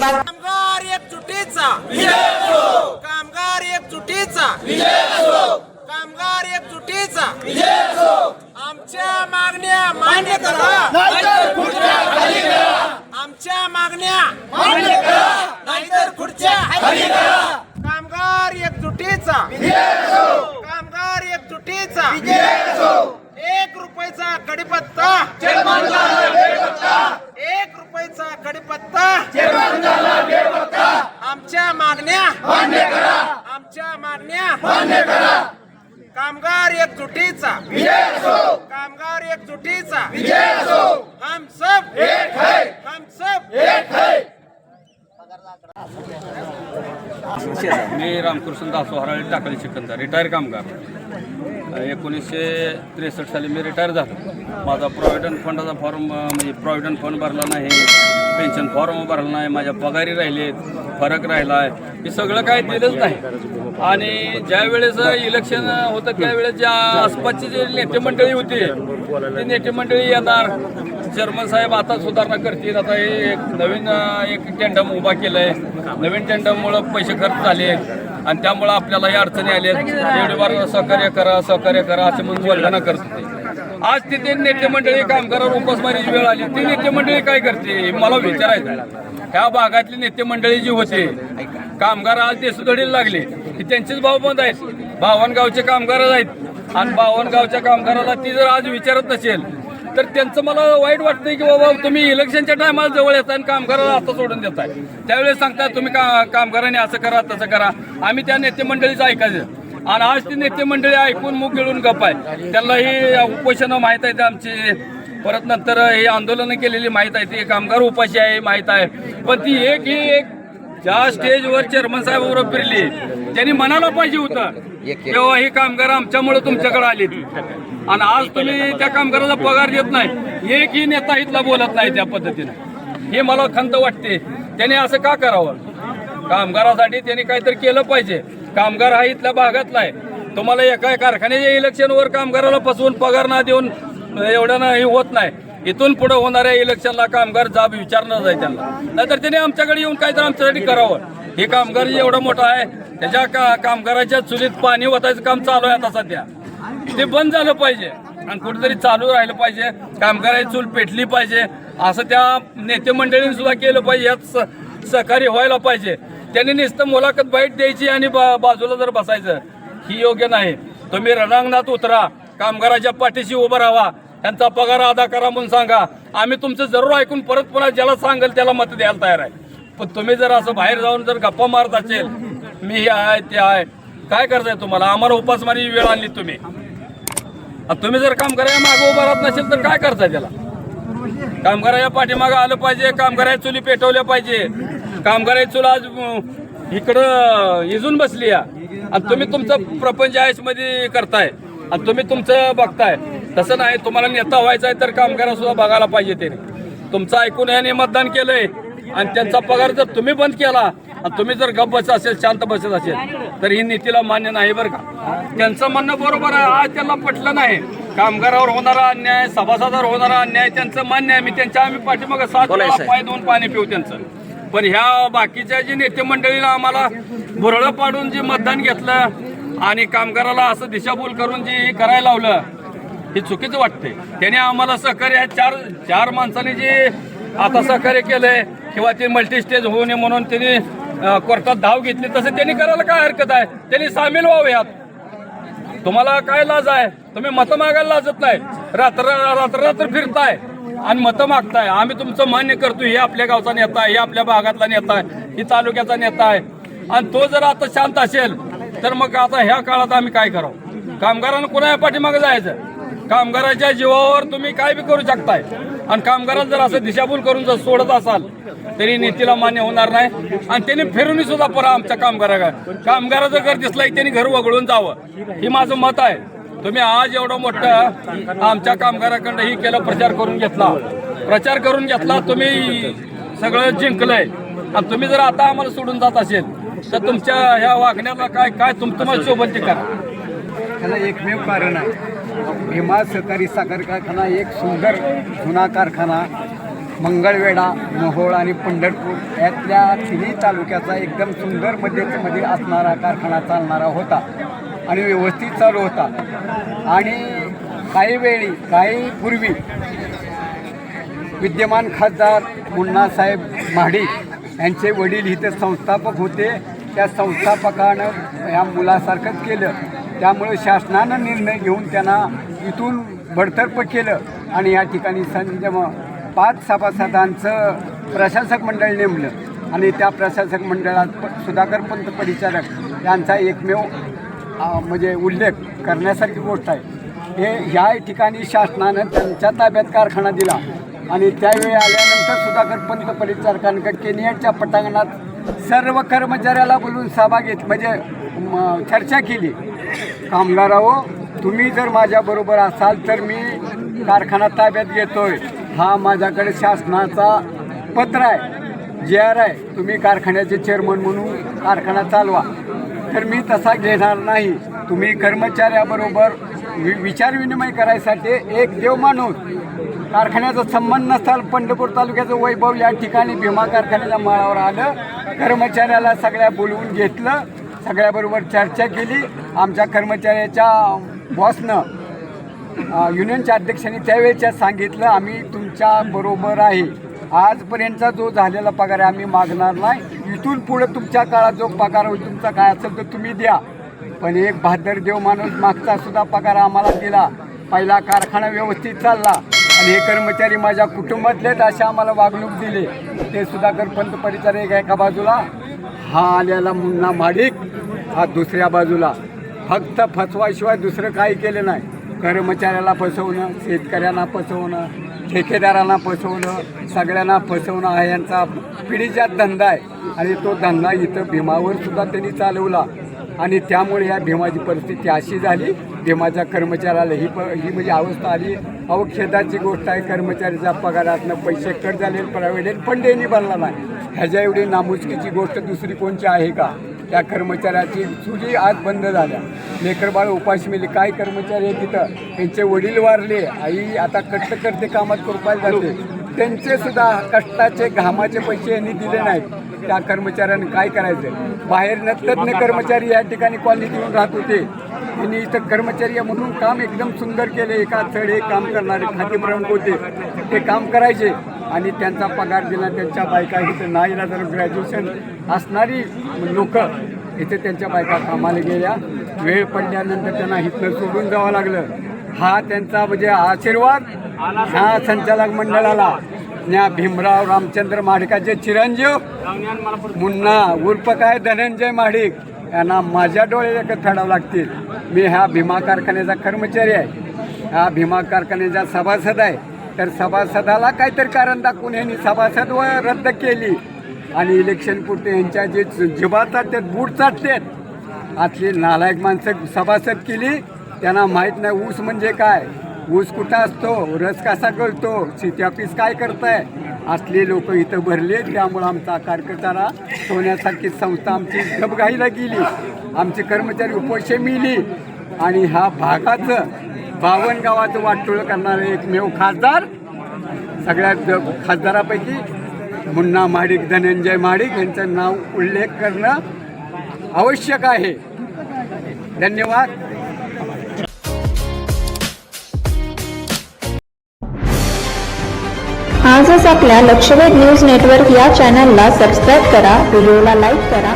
मतदार कामगार एकजुटीचा कामगार एकजुटीचा कामगार एकजुटीचा आमच्या मागण्या मान्य करा. आमच्या मागण्या मान्य करा. नाहीतर खुर्च्या खाली करा. कामगार एकजुटीचा कामगार एकजुटीचा एक रुपयाचा कडीपत्ता एक रुपयाचा कडीपत्ता आमच्या मागण्या आमच्या मागण्या कामगार एकजुटीचा कामगार एकजुटीचा हम सब हम सब मी रामकृष्ण दासो हराळी टाकली चिकनदार रिटायर कामगार. एकोणीसशे त्रेसष्ट साली मी रिटायर झालो. माझा प्रॉव्हिडंट फंडाचा फॉर्म म्हणजे प्रॉव्हिडंट फंड भरला नाही पेन्शन फॉर्म भरला नाही माझ्या पगारी राहिलेत फरक राहिला आहे हे सगळं काय दिलंच नाही. आणि ज्या वेळेस इलेक्शन होतं त्यावेळेस ज्या आसपासची जे नेते मंडळी होती ती नेते मंडळी येणार. चेअरमन साहेब आता सुधारणा करतील. आता हे एक नवीन एक टेंडम उभा केलंय. नवीन टेंडरमुळं पैसे खर्च झाले आणि त्यामुळं आपल्याला या अडचणी आल्या एवढी बार सहकार्य करा सहकार्य करा असे म्हणून बोलताना करत. होते आज तिथे नेते मंडळी कामगारावर उपासमारीची वेळ आली. ती नेते मंडळी काय करते? हे मला विचारायचं ह्या भागातली नेते मंडळी जी होते कामगार आज देशोधडीला लागले. की त्यांचेच भाव बंद आहेत. बावनगावचे कामगार आहेत. आणि बावनगावच्या कामगाराला ती जर आज विचारत नसेल तर त्यांचं मला वाईट वाटतंय की बाबा तुम्ही इलेक्शनच्या टायमाला जवळ येताय आणि कामगाराला आता सोडून देताय. त्यावेळेस सांगताय तुम्ही का कामगारांनी असं करा तसं करा. आम्ही त्या नेते मंडळीचं ऐकायचं. आणि आज ती नेते मंडळी ऐकून मुख गिळून गप आहे त्यांना ही उपोषणं माहीत आहेत आमची. परत नंतर हे आंदोलनं केलेली माहीत आहे ती कामगार उपाशी आहे माहीत आहे. पण ती एक ही एक ज्या स्टेजवर चेअरमन साहेब फिरली त्यांनी म्हणायला पाहिजे होतं. तेव्हा ही कामगार आमच्यामुळे तुमच्याकडे आले आणि आज तुम्ही त्या कामगाराला पगार देत नाही. एकही नेता इथला बोलत नाही त्या पद्धतीने. हे मला खंत वाटते. त्याने असं का करावं? कामगारासाठी त्यांनी काहीतरी केलं पाहिजे. कामगार हा इथल्या भागातला आहे. तुम्हाला एका कारखान्याच्या इलेक्शनवर कामगाराला फसवून पगार ना देऊन एवढं हे होत नाही. इथून पुढे होणाऱ्या इलेक्शनला कामगार जाब विचारणार आहे त्यांना. नाहीतर त्याने आमच्याकडे येऊन काहीतरी आमच्यासाठी करावं. हे कामगार एवढं मोठं आहे त्याच्या का कामगाराच्या चुलीत पाणी ओतायचं काम चालू आहे आता सध्या. ते बंद झालं पाहिजे आणि कुठेतरी चालू राहिलं पाहिजे. कामगाराची चूल पेटली पाहिजे. असं त्या नेते मंडळींनी सुद्धा केलं पाहिजे. यात स- सहकार्य व्हायला पाहिजे. त्यांनी नुसतं मुलाखत बाईट द्यायची आणि बा- बाजूला जर बसायचं. ही योग्य नाही. तुम्ही रणांगणात उतरा. कामगाराच्या पाठीशी उभं राहा. त्यांचा पगार अदा करा म्हणून सांगा. आम्ही तुमचं जरूर ऐकून परत पुन्हा ज्याला सांगेल त्याला मत द्यायला तयार आहे. पण तुम्ही जर असं बाहेर जाऊन जर गप्पा मारत असेल मी हे आहे ते आहे काय करताय तुम्हाला? आम्हाला उपासमारी वेळ आणली तुम्ही. तुम्ही जर कामगाराच्या मागं उभा राहत नसेल तर काय करताय त्याला? कामगाराच्या पाठीमागं आलं पाहिजे कामगाराच्या चुली पेटवल्या पाहिजे. कामगाराची चूल आज इकडं इजून बसली या. आणि तुम्ही तुमचं प्रपंच मध्ये करताय. आणि तुम्ही तुमचं बघताय. तसं नाही तुम्हाला नेता व्हायचं आहे तर कामगारा सुद्धा बघायला पाहिजे ते तुमचं ऐकून याने मतदान केलंय. आणि त्यांचा पगार जर तुम्ही बंद केला आणि तुम्ही जर गप बसत असेल शांत बसत असेल तर ही नीतीला मान्य नाही बरं का. त्यांचं म्हणणं बरोबर आहे आज त्यांना पटलं नाही. कामगारावर होणारा अन्याय सभासदावर होणारा अन्याय त्यांचं मान्य आहे. मी त्यांच्या आम्ही पाठीमागं सात पाय दोन पाणी पिऊ त्यांचं. पण ह्या बाकीच्या जे नेते मंडळीला आम्हाला भुरळं पाडून जे मतदान घेतलं आणि कामगाराला असं दिशाभूल करून जे करायला लावलं हे चुकीचं वाटतंय. त्याने आम्हाला सहकार्य चार चार माणसाने जे आता सहकार्य केलंय किंवा ते मल्टी स्टेज होऊ नये म्हणून त्यांनी कोर्टात धाव घेतली तसं त्यांनी करायला काय हरकत आहे? त्यांनी सामील व्हावयात तुम्हाला काय लाज आहे? तुम्ही मतं मागायला लाजत नाही. रात्र रात्र रात्र फिरताय आणि मतं मागताय. आम्ही तुमचं मान्य करतो हे आपल्या गावचा नेता आहे हे आपल्या भागातला नेता आहे ही तालुक्याचा नेता आहे. आणि तो जर आता शांत असेल तर मग आता ह्या काळात आम्ही काय करावं? कामगारांना कोणा पाठीमागे जायचं? कामगाराच्या जीवावर तुम्ही काय बी करू शकताय. आणि कामगाराला जर असं दिशाभूल करून जर सोडत असाल तरी नीतीला मान्य होणार नाही. आणि त्यांनी फिरूनही सुद्धा परा आमच्या कामगारा कामगाराचं घर दिसलं की त्यांनी घर वगळून जावं. ही माझं मत आहे. तुम्ही आज एवढं मोठं आमच्या कामगाराकडं ही केलं प्रचार करून घेतला. प्रचार करून घेतला तुम्ही सगळं जिंकलंय. आणि तुम्ही जर आता आम्हाला सोडून जात असेल तर तुमच्या ह्या वागण्याला काय काय तुम तुम्हाला शोभन ते करा. त्याला एकमेव कारण आहे. भीमा सहकारी साखर कारखाना एक सुंदर जुना कारखाना मंगळवेढा मोहोळ आणि पंढरपूर. यातल्या तिन्ही तालुक्याचा एकदम सुंदर मध्येमध्ये असणारा कारखाना चालणारा होता आणि व्यवस्थित चालू होता. आणि काही वेळी काही पूर्वी विद्यमान खासदार मुन्नासाहेब महाडिक यांचे वडील इथे संस्थापक होते. त्या संस्थापकानं ह्या मुलासारखंच केलं. त्यामुळे शासनानं निर्णय घेऊन त्यांना इथून बडतर्फ केलं. आणि या ठिकाणी संजम पाच सभासदांचं प्रशासक मंडळ नेमलं. आणि त्या प्रशासक मंडळात प- सुधाकर पंत परिचारक यांचा एकमेव म्हणजे उल्लेख करण्यासारखी गोष्ट आहे. हे ह्या ठिकाणी शासनानं त्यांच्या ताब्यात कारखाना दिला. आणि त्यावेळी आल्यानंतर सुधाकर पंत परिचारकांकडे केनियाच्या पटांगणात सर्व कर्मचाऱ्याला बोलून सभा घेत म्हणजे चर्चा केली. कामगाराहो तुम्ही जर माझ्याबरोबर असाल तर मी कारखाना ताब्यात घेतोय. हा माझ्याकडे शासनाचा पत्र आहे. जे आर आहे. तुम्ही कारखान्याचे चेअरमन म्हणून कारखाना चालवा. तर मी तसा घेणार नाही. तुम्ही कर्मचाऱ्याबरोबर वि विचारविनिमय करायसाठी एक देव माणूस. कारखान्याचा संबंध नसताल पंढरपूर तालुक्याचं वैभव या ठिकाणी भीमा कारखान्याच्या माळावर आलं. कर्मचाऱ्याला सगळ्या बोलवून घेतलं. सगळ्याबरोबर चर्चा केली. आमच्या कर्मचाऱ्याच्या बॉसनं युनियनच्या अध्यक्षांनी त्यावेळेच्या सांगितलं आम्ही तुमच्या बरोबर आहे. आजपर्यंतचा जो झालेला पगार आहे आम्ही मागणार नाही. इथून पुढं तुमच्या काळात जो पगार होईल तुमचा काय असेल तर तुम्ही द्या. पण एक बहादर देव माणूस मागचा सुद्धा पगार आम्हाला दिला. पहिला कारखाना व्यवस्थित चालला. आणि हे कर्मचारी माझ्या कुटुंबातलेच असे आम्हाला वागणूक दिले. ते सुधाकर पंत परिचारक एका बाजूला हा आलेला मुन्ना माडिक हा दुसऱ्या बाजूला. फक्त फसवाशिवाय दुसरं काही केलं नाही. कर्मचाऱ्याला फसवणं शेतकऱ्यांना फसवणं ठेकेदारांना फसवणं सगळ्यांना फसवणं हा यांचा पिढीचा धंदा आहे. आणि तो धंदा इथं भीमावर सुद्धा त्यांनी चालवला. आणि त्यामुळे या भीमाची परिस्थिती अशी झाली. भीमाच्या कर्मचाऱ्याला ही प ही म्हणजे अवस्था आली. अवक्षेदाची गोष्ट आहे कर्मचाऱ्याच्या पगारातनं पैसे कट झाले प्रायव्हेट पण त्यांनी भरला नाही. ह्याच्या एवढी नामुष्कीची गोष्ट दुसरी कोणची आहे का? त्या कर्मचाऱ्याची चुली आज बंद झाल्या. लेकरबाळ उपाशी मिळली काय कर्मचारी आहे तिथं? त्यांचे वडील वारले. आई आता कष्ट करते कामात रुपायला जाते. त्यांचे सुद्धा कष्टाचे घामाचे पैसे यांनी दिले नाहीत. त्या कर्मचाऱ्यांनी काय करायचं बाहेर तज्ज्ञ कर्मचारी या ठिकाणी कॉलनीत येऊन राहत होते. त्यांनी इथं कर्मचारी म्हणून काम एकदम सुंदर केले. एका चढ हे काम करणारे खाते प्रमुख होते. ते काम करायचे. आणि त्यांचा पगार दिला त्यांच्या बायका इथे नाही जर ग्रॅज्युएशन असणारी लोक इथे त्यांच्या बायका कामाला गेल्या. वेळ पडल्यानंतर त्यांना इथनं सोडून जावं लागलं. हा त्यांचा म्हणजे आशीर्वाद ह्या संचालक मंडळाला. न्या भीमराव रामचंद्र माडिकाचे चिरंजीव मुन्ना उर्फ काय धनंजय माडिक यांना माझ्या डोळे एक फेडावं लागतील. मी ह्या भीमा कारखान्याचा कर्मचारी आहे. ह्या भीमा कारखान्याचा सभासद आहे. तर सभासदाला काहीतरी कारण दाखवून यांनी सभासद व रद्द केली. आणि इलेक्शन पुरते यांच्या जे जिबा चाटतात बूट चाटतात आतली नालायक माणसं सभासद केली. त्यांना माहीत नाही ऊस म्हणजे काय ऊस कुठं असतो रस कसा कळतो सिटी ऑफिस काय करताय असले लोक इथं भरले. त्यामुळं आमचा कार्यकर्त्याला सोन्यासारखी संस्था आमची घबघाईला गेली. आमचे कर्मचारी उपोषे मिली. आणि ह्या भागाचं बावनगावाचं गावाचं करणारे एकमेव खासदार. सगळ्यात खासदारापैकी मुन्ना महाडिक धनंजय महाडिक यांचं नाव उल्लेख करणं आवश्यक आहे. धन्यवाद. आजच आपल्या लक्षवेध न्यूज नेटवर्क या चॅनलला सबस्क्राईब करा व्हिडिओला लाईक करा